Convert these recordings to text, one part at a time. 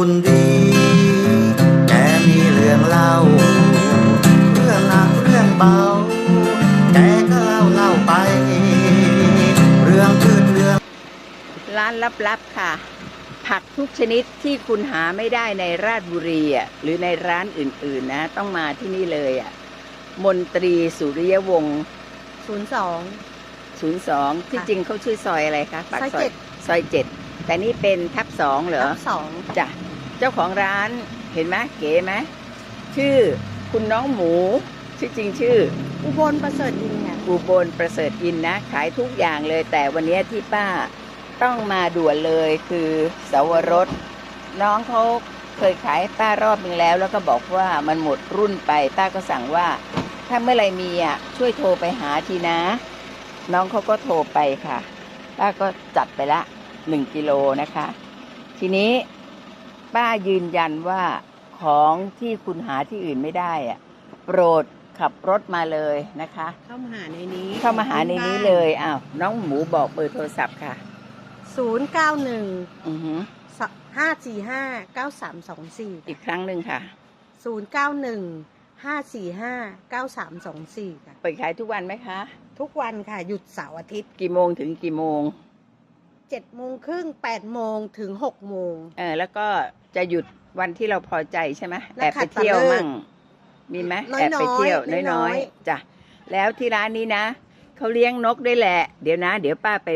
คนดี แกมีเรื่องเล่า เรื่องหนักเรื่องเบา แกก็เล่าเล่าไป เรื่องพืชเรื่อง ร้านลับๆค่ะ ผักทุกชนิดที่คุณหาไม่ได้ในราชบุรีอะหรือในร้านอื่นๆนะ ต้องมาที่นี่เลยอะมนตรีสุริยวงศ์สองศูนย์ส02 ที่จริงเขาชื่อซอยอะไรคะซอยเจ็ด ซอยเจ็ดแต่นี่เป็นทับสองเหรอทับสอง จ้ะ เจ้าของร้านเห็นไหมเก๋ไหมชื่อคุณน้องหมู ชื่อจริงชื่อ อุบลประเสริฐยินค่ะอุบลประเสริฐอินนะ ขายทุกอย่างเลย แต่วันนี้ที่ป้าต้องมาด่วนเลยคือเสาวรส น้องเขาเคยขายให้ป้ารอบนึงแล้ว แล้วก็บอกว่ามันหมดรุ่นไป ป้าก็สั่งว่า ถ้าเมื่อไหรมีอะช่วยโทรไปหาทีนะ น้องเขาก็โทรไปค่ะ ป้าก็จัดไปละหนึ่งกิโลนะคะ ทีนี้ ป้ายืนยันว่าของที่คุณหาที่อื่นไม่ได้อะโปรดขับรถมาเลยนะคะ เข้ามาหาในนี้เข้ามาหาในนี้เลยอ้าวน้องหมูบอกเบอร์โทรศัพท์ค่ะ ศูนย์เก้าหนึ่งอือหือห้าสี่ห้าเก้าสามสองสี่อีกครั้งหนึ่งค่ะศูนย์เก้าหนึ่งห้าสี่ห้าเก้าสามสองสี่ค่ะเปิดขายทุกวันไหมคะ ทุกวันค่ะ หยุดเสาร์อาทิตย์ กี่โมงถึงกี่โมง เจ็ดโมงครึ่งแปดโมงถึงหกโมง เออแล้วก็จะหยุดวันที่เราพอใจใช่ไหมและแอบขัไปดเที่ยวตะเลิกมั่ง มีไหมน้อยๆแอบไปเที่ยวน้น้ออยยๆๆจ้ะแล้วที่ร้านนี้นะเขาเลี้ยงนกด้วยแหละ เดี๋ยวนะ เดี๋ยวป้าไป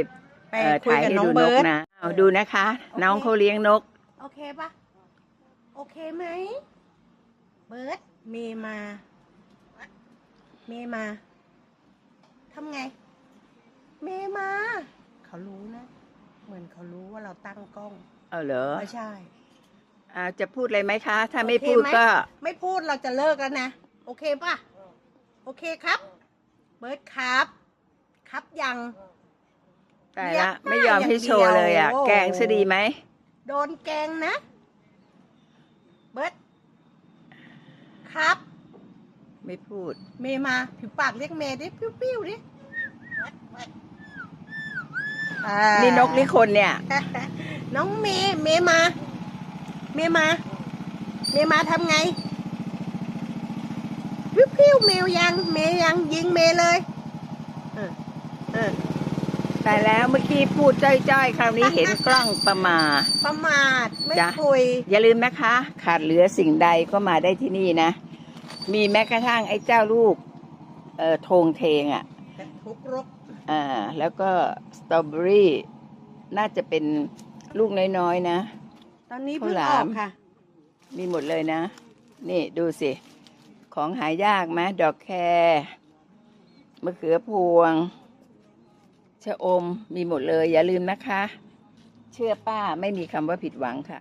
ไปเอ่อคุยถ่ายกับให้น้องดูนเบิกร์ตนะเอาดูนะคะโอเคน้องเขาเลี้ยงนก โอเคปะโอเคไหมเบิร์ตเมย์มา เมย์มาทำไง เมย์มา เขารู้นะ เหมือนเขารู้ว่าเราตั้งกล้องเอาเหรอไม่ใช่อ่าจะพูดอะไรไหมคะ ถ้าไม่โอเคพูดไหมก็ ไม่พูดเราจะเลิกแล้วนะ โอเคปะโอเคครับ เบิร์ตครับ ครับยัง แต่เรียละกไม่ยอมให้โชว์เลยอะอย่างเดียวแกงซะดีไหม โดนแกงนะ เบิร์ตครับ ไม่พูด เมย์มาผิวปากเรียกเมย์ดิ ปิ้วๆดิอ่า นี่นกนี่คนเนี่ย น้องเมย์เมย์มา เมย์มา เมย์มาทำไงวิวพิวเมย์ยัง เมย์ยังยิงเมย์เลยเออเออแต่แล้วเมื่อกี้พูดจ้อยๆ คราวนี้เห็นกล้องประมาประมาทไม่จ๊ะคุย อย่าลืมนะคะ ขาดเหลือสิ่งใดก็มาได้ที่นี่นะ มีแม้กระทั่งไอ้เจ้าลูก เอ่อโทงเทงอะทุกรก อ่าแล้วก็สตรอเบอรี่น่าจะเป็นลูกน้อยๆนะ ตอนนี้เพิ่งข้าวหอลาอมกค่ะ มีหมดเลยนะ นี่ดูสิ ของหายากไหมดอกแครมะเขือพวง ชะอมมีหมดเลย อย่าลืมนะคะ เชื่อป้าไม่มีคำว่าผิดหวังค่ะ